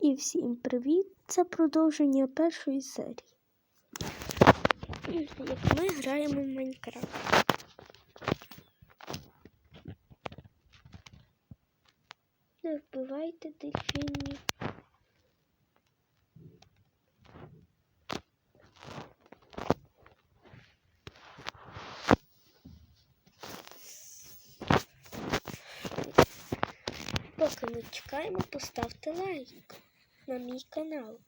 І всім привіт! Це продовження першої серії. Як ми граємо в Майнкрафт. Не вбивайте дельфінів. Поки ми чекаємо, поставте лайк на мій канал.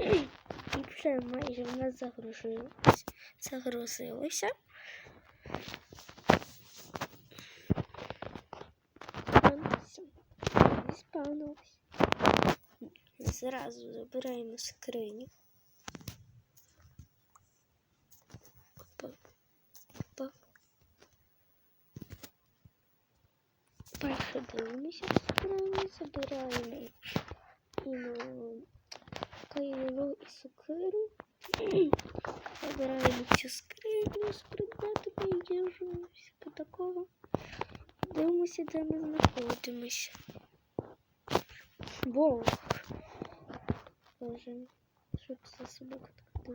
І вже майже в нас загрузилося. загрузилося. Спавнився. Спавнився. Зразу забираємо скриню. Опа. Опа. Перше дивимося в скрині, забираємо ну, кайло і сокиру. Забираємо цю скриню з предметами і їжу, всяке такого. Дивимося, де ми знаходимося. Бог. Боже, що це за собака така?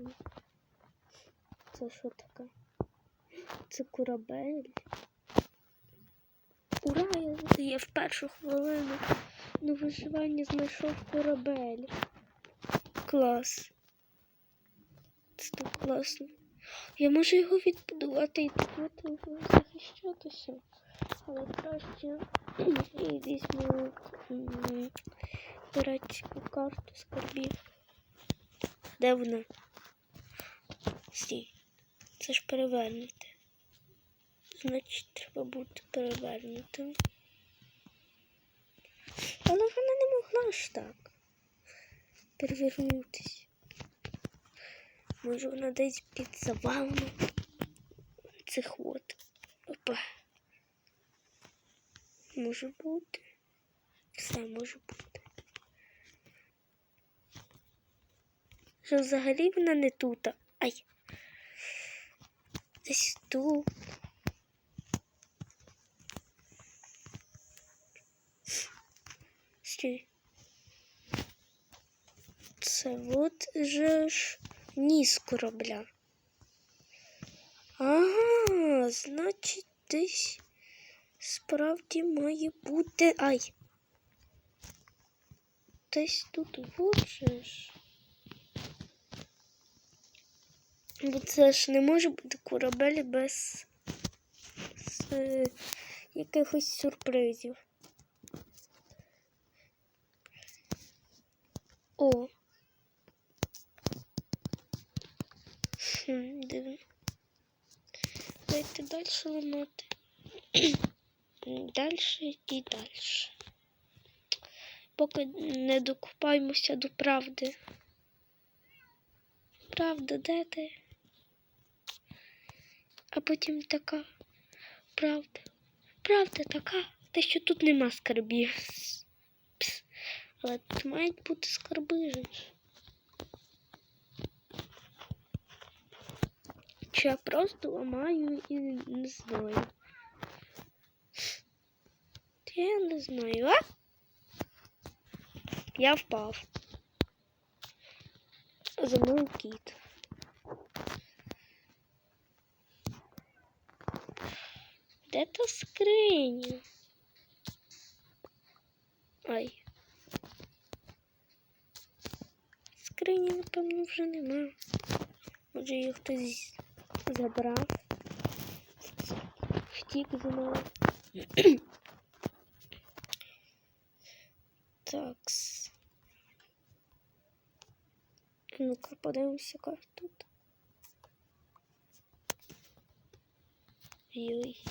Це що таке? Це корабель. Ура! Я, в першу хвилину на виживання знайшов корабель. Клас. Це так класно. Я можу його відбудувати і от захищатися. Але краще і візьму м, піратську карту скарбів. Де вона? Стій. Це ж перевернути. Значить, треба бути перевернутим. Але вона не могла ж так перевернутися. Може вона десь під завалом цих от. Опа. Може бути. Все може бути. Що взагалі вона не тут. Ай. Десь тут. Стій. Це от же ж ніс корабля. Ага, значить, десь справді має бути. Ай. Десь тут от же ж. Бо це ж не може бути корабель без з, е, якихось сюрпризів. О. Хм, дивно. Давайте далі ламати. Далі і далі. Поки не докупаємося до правди. Правда, де ти? А потім така правда. Правда така, те, що тут нема скарбів. Пс. Але тут мають бути скарби. Чи я просто ламаю і не знаю. Я не знаю, а? Я впав. За мною кіт. Де та скриня? Ай. Скрині, напевно, вже нема. Може її хтось забрав. Втік з мною. Такс. Ну-ка, подивимося, тут. Йой.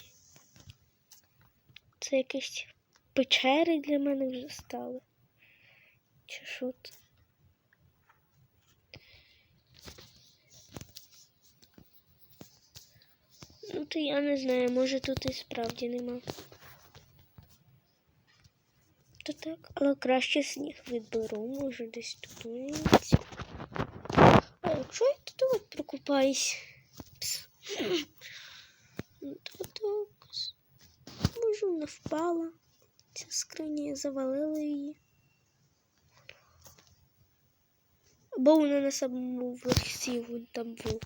Це якісь печери для мене вже стали. Чи що це? Ну, то я не знаю, може тут і справді нема. То так, але краще сніг відберу, може десь тут. Якщо я тут от прокупаюсь? Ну, То так. Може, вона впала. Ця скриня завалила її. Або вона на самому версі вон там був.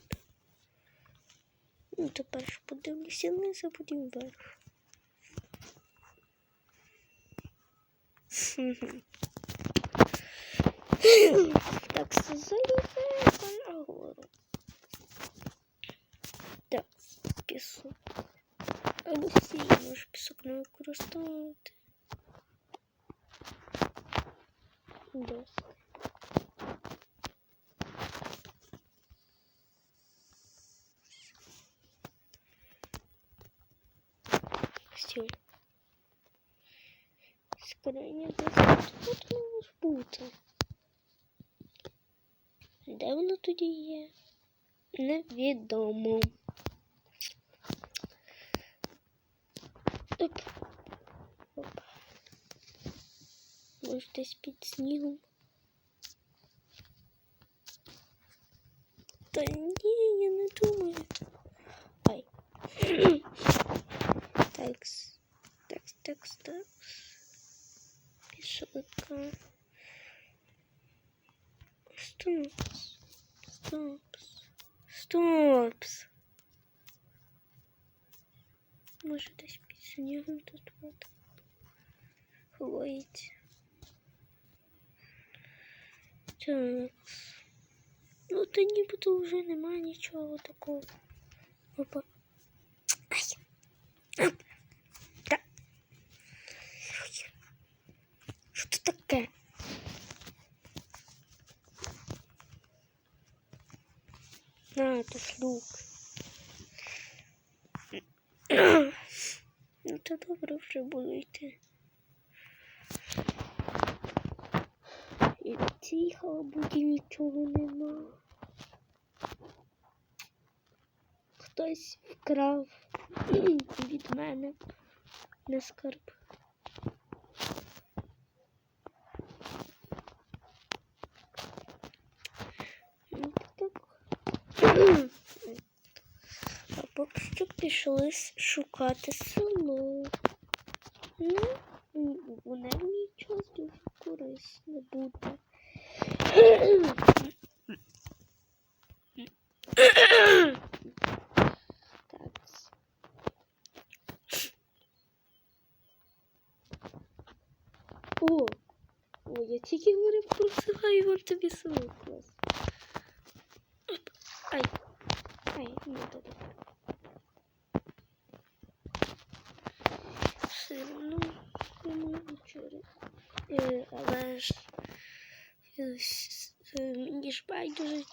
Ну, тепер подивлюся вниз, а потім вверх. Мгм. Так, залізаємо нагору. Так, пісок. Олексій, може пісок не використовувати. Доски. Все. Скриня десь тут мало ж бути. Де воно тоді є? Невідомо. Оп. Оп. Може десь під снігом. Та ні, я не думаю. Ай. Такс. Такс, такс, такс. Пішока. Стопс. Стопс. Стопс. Може десь під снігом тут от ховається. Так. Ну, та нібито вже немає нічого такого. Опа. Ай. Ап. Та. Що це таке? А, то шлюк. Ну, то добре вже буду йти. І цій халабуді нічого нема. Хтось вкрав від мене на скарб. Ну, так. Що пішли шукати село. Ну, м, воно мені час дуже корисне буде. О! О, я тільки говорив про село, і вон тобі село клас. Ай. Ай, не туди. Все одно не можу через. Е, але ж е, с- е, мені ж байдуже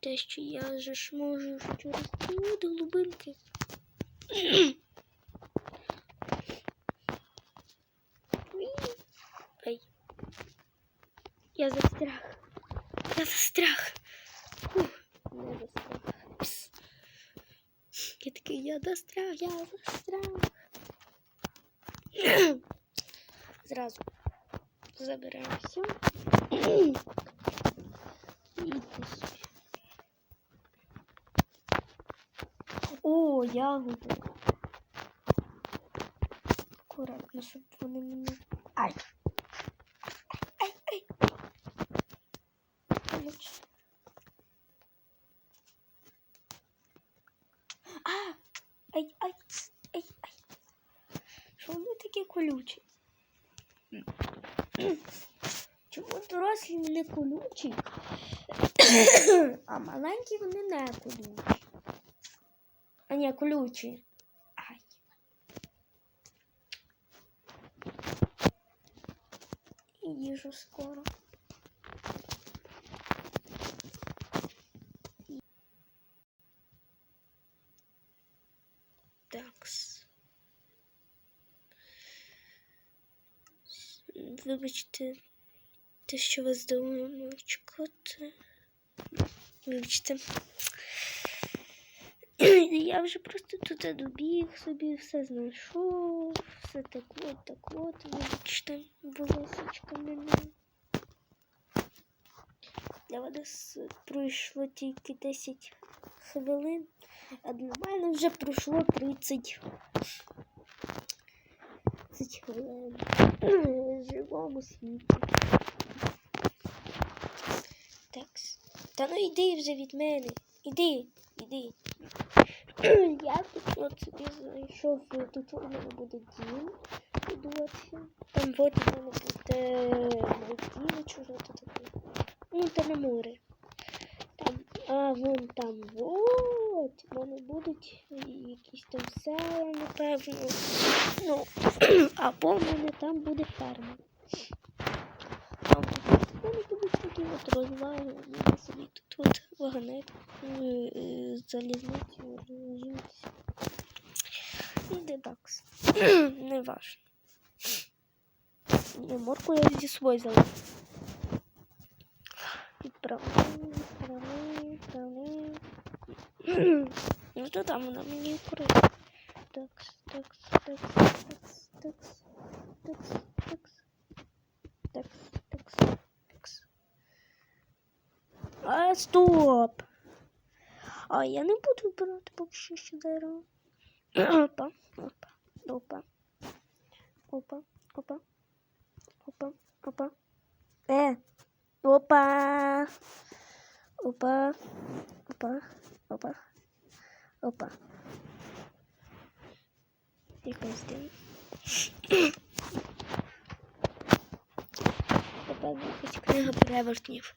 те, що я же ж можу через воду глибинки. Ай. Я застряг. Я застряг. Фух, не застряг. Пс. Я такий, я застряг, я застряг. Зразу забираємо все. Десь. О, ягоди. Акуратно, щоб вони мене. Ай! Ай, ай! А! Ай, ай, ай, ай. Що вони такі колючі? Чому дорослі не колючі, а маленькі вони не колючі? А ні, колючі. Ай. І їжу скоро. Такс. Вибачте, те, що вас довго чекати. Вибачте. Я вже просто тут добіг собі, все знайшов, все так от, так от, вибачте, волосочка мене. Для вас пройшло тільки 10 хвилин, а для мене вже пройшло 30. 30 хвилин в живому світі. Так. Та ну йди вже від мене. Іди, іди. Я тут от собі знайшов, тут у мене буде дім. Там вот у мене буде Мальдіви, чого це таке. Ну, та на море. Там, а, вон там, вот. У мене будуть якісь там села, напевно. Ну, або в мене там буде ферма. Мене будуть такі от розваги, я собі тут вагонет е, залізницю розумієте. Іде такс. Не важно. Ні, морку я зі собою взяла. Відправляю, відправляю, відправляю. Ну то там вона мені укрила. Такс, такс, такс, такс, такс, такс, такс, такс. А, стоп! А я не буду брати поки що ще дерево. Опа, опа, опа. Опа, опа. Опа, опа. Е. Опа. Опа. Опа. Опа. Опа. Якось день. Тепер якась книга перевертнів.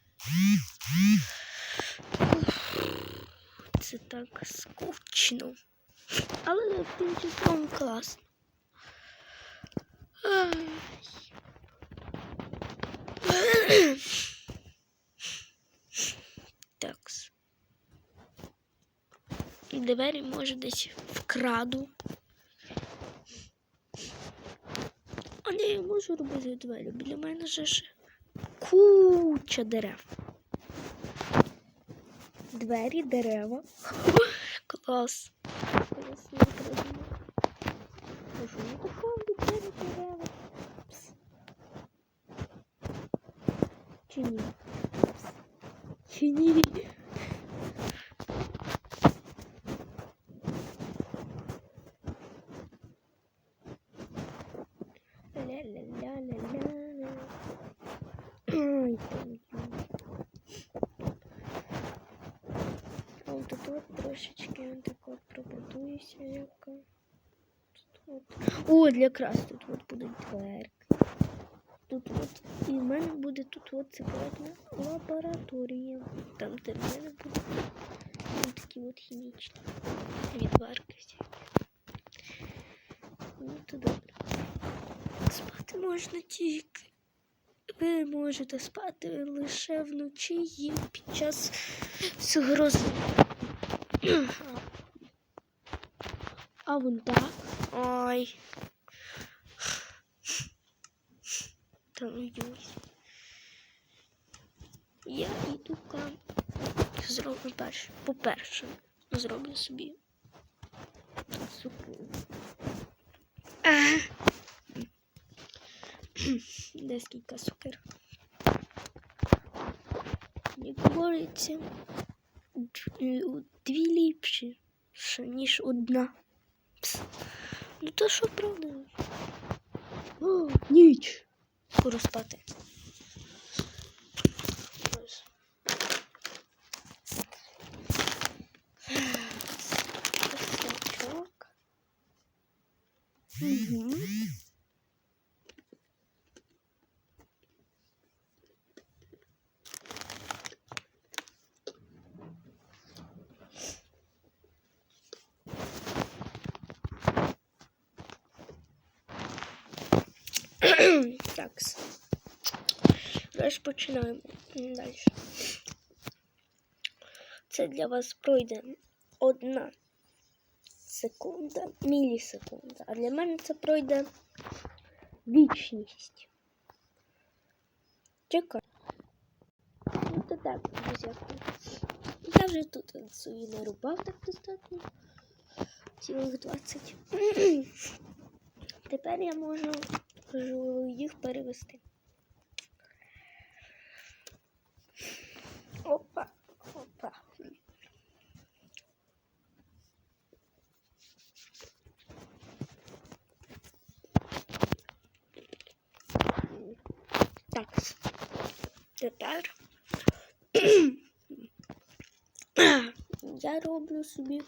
Це так скучно. Але тим часом класно. Такс. Двері може десь вкраду. А не, я можу робити двері. Біля мене же ж куча дерев. Двері, дерева. Клас. Придумав. Кажу, ну двері, дерева. Пс. Чи ні? Пс. Чи ні? Ля-ля-ля-ля-ля-ля. Ой, там А от тут от трошечки так от пробудуюся яка. Тут от. О, для якраз тут от будуть дверки. Тут от. І в мене буде тут от секретна лабораторія. Там де в мене буде там такі от хімічні відварки. Ну, то добре. Спати можна тільки. Ви можете спати лише вночі і під час грози. А вон так. Ой. Та ну. Я йду ка. Зроблю перше. По-перше, зроблю собі сукню. А. Де скільки сукер? Як говориться, дві ліпші, ніж одна. Ну то що правда? О, ніч. Скоро спати. Так. Далі починаємо далі. Це для вас пройде одна секунда, мілісекунда. А для мене це пройде вічність. Чекай. Ну то так, друзяки. Я вже тут собі нарубав так достатньо. Цілих 20. Тепер я можу їх перевести. Опа, опа. Так. Тепер я роблю собі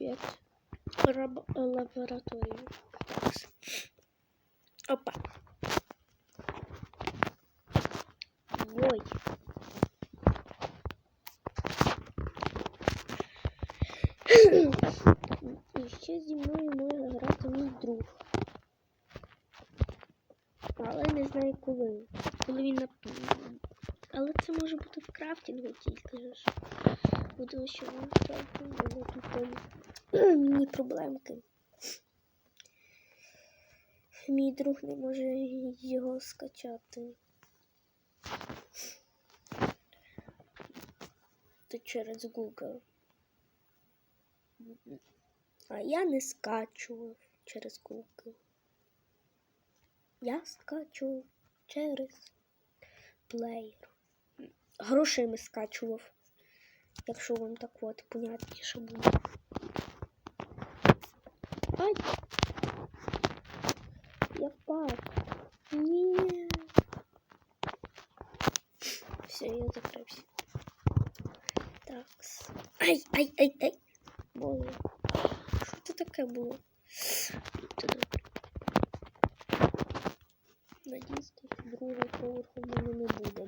як лабораторію. Так. Опа. Ой. І ще зі мною може грати мій друг. Але не знаю коли. Коли він нап... Але це може бути в крафтінгу тільки ж. Що він в крафтінгу тут там міні проблемки. Мій друг не може його скачати. То через Google. А я не скачував через Google. Я скачував через плеєр. Грошима скачував. Якщо вам так от понятніше буде. Ай! Я впав. Ні. Все, я закрився. Так. Ай, ай, ай, ай. Боже. Що це таке було? Туди. Другого поверху мене не буде.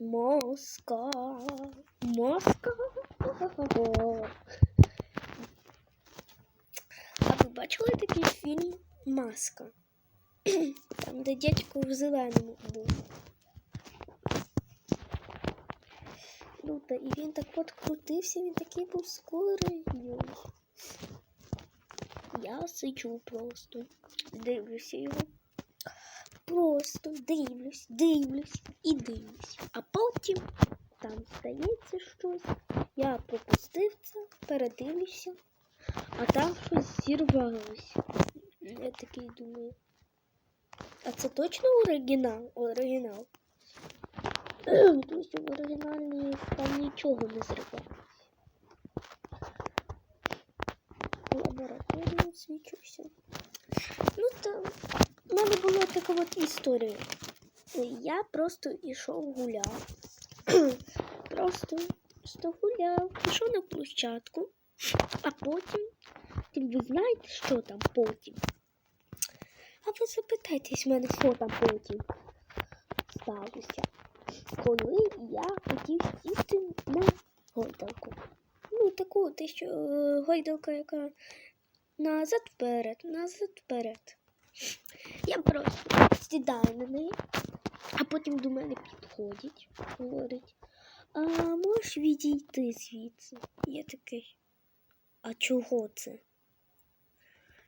Моска. Моска. А ви бачили такий фільм Маска? Там, де дядько в зеленому був. Та і він так от крутився, він такий був скорий. Я сиджу просто, дивлюся його. Просто дивлюсь, дивлюсь і дивлюсь. А потім там стається щось. Я пропустив це, передивлюся, а там щось зірвалось. Я такий думаю. А це точно оригінал? Оригінал. Тому що в оригіналі там нічого не зривалось. Лабораторію свічуся. Ну там у мене була така от історія. Я просто йшов гуляв. просто що гуляв, пішов на площадку, а потім, ви знаєте, що там потім? А ви запитайтесь мене, що там потім сталося, коли я хотів сісти на гойдалку. Ну, таку те, що е, гойдалка, яка назад вперед, назад вперед. Я просто сідаю на неї, а потім до мене підходять, говорить, а можеш відійти звідси? Я такий, а чого це?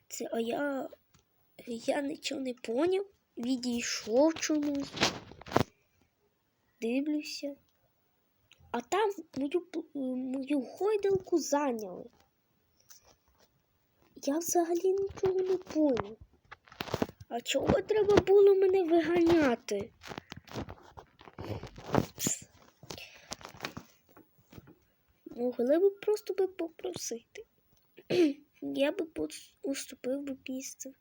Це, а я, я нічого не поняв, відійшов чомусь, дивлюся. А там мою, мою гойдалку зайняли. Я взагалі нічого не поняв. А чого треба було мене виганяти? Могли б просто би попросити. Я би уступив би місце.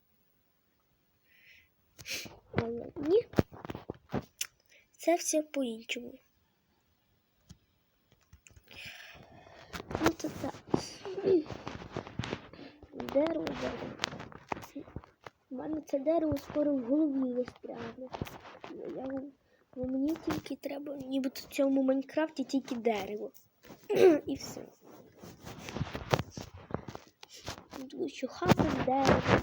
Але ні. Це все по-іншому. То так. Дерево, дерево. У мене це дерево скоро в голові вистрягне. Я, бо мені тільки треба, нібито в цьому Майнкрафті тільки дерево. І все. Тому хата з дерева,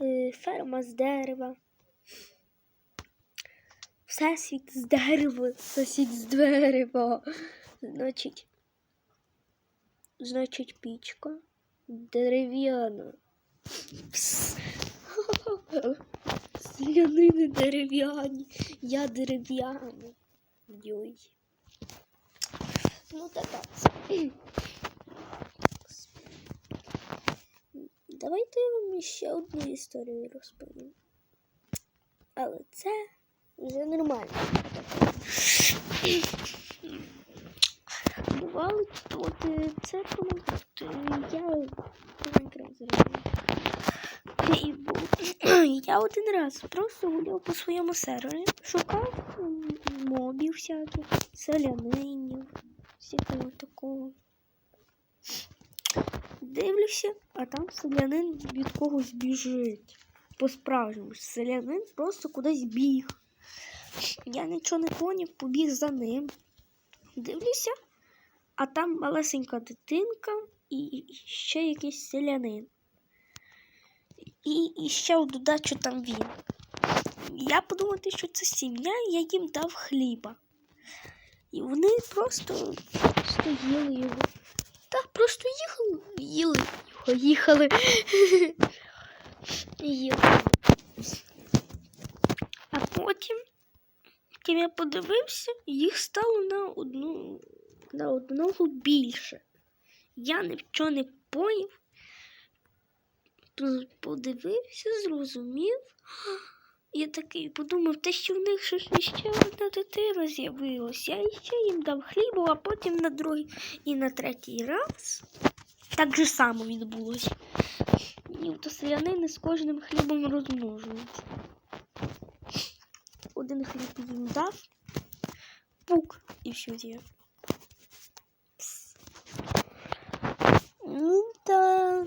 е, ферма з дерева. Всесвіт з дерева, сусід з дерева. Значить, значить, пічка дерев'яна. Пс. Селянини дерев'яні. Я дерев'яний. Йой. Ну така. Давайте я вам ще одну історію розповім. Але це вже нормально. Бувало, от е, це е, я Майнкрафт зробив. І Я один раз просто гуляв по своєму сервері, шукав мобів всяких, селянинів, всякого такого. Дивлюся, а там селянин від когось біжить. По-справжньому. Селянин просто кудись біг. Я нічого не поняв, побіг за ним. Дивлюся, а там малесенька дитинка і ще якийсь селянин. І, і ще в додачу там він. Я подумати, що це сім'я, я їм дав хліба. І вони просто, просто їли його. Так, просто їхали, їли, його, їхали. їли. А потім, потім я подивився, їх стало на одну на одного більше. Я нічого не поняв. Подивився, зрозумів. Я такий подумав, те, що в них ж ще одна дитина з'явилася. Я ще їм дав хлібу, а потім на другий і на третій раз так же само відбулося. І то селянини з кожним хлібом розмножуються. Один хліб їм дав, пук і все є. Ну та.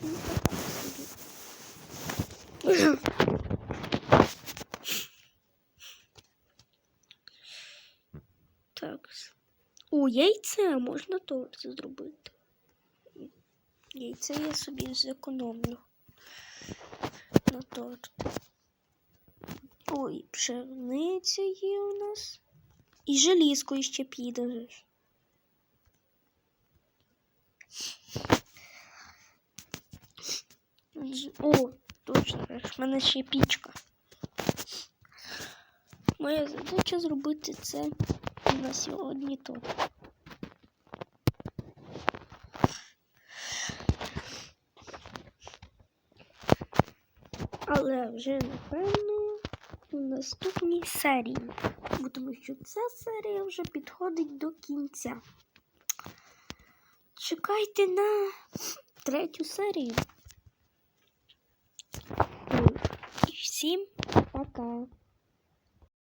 Так. О, яйце можна торт зробити. Яйце я собі зекономлю на торт. Ой, пшениця є у нас. І желізко ще піде. О, точно, в мене ще пічка. Моя задача зробити це на сьогодні тут. Але вже напевно у наступній серії. Тому що ця серія вже підходить до кінця. Чекайте на третю серію. І всім пока!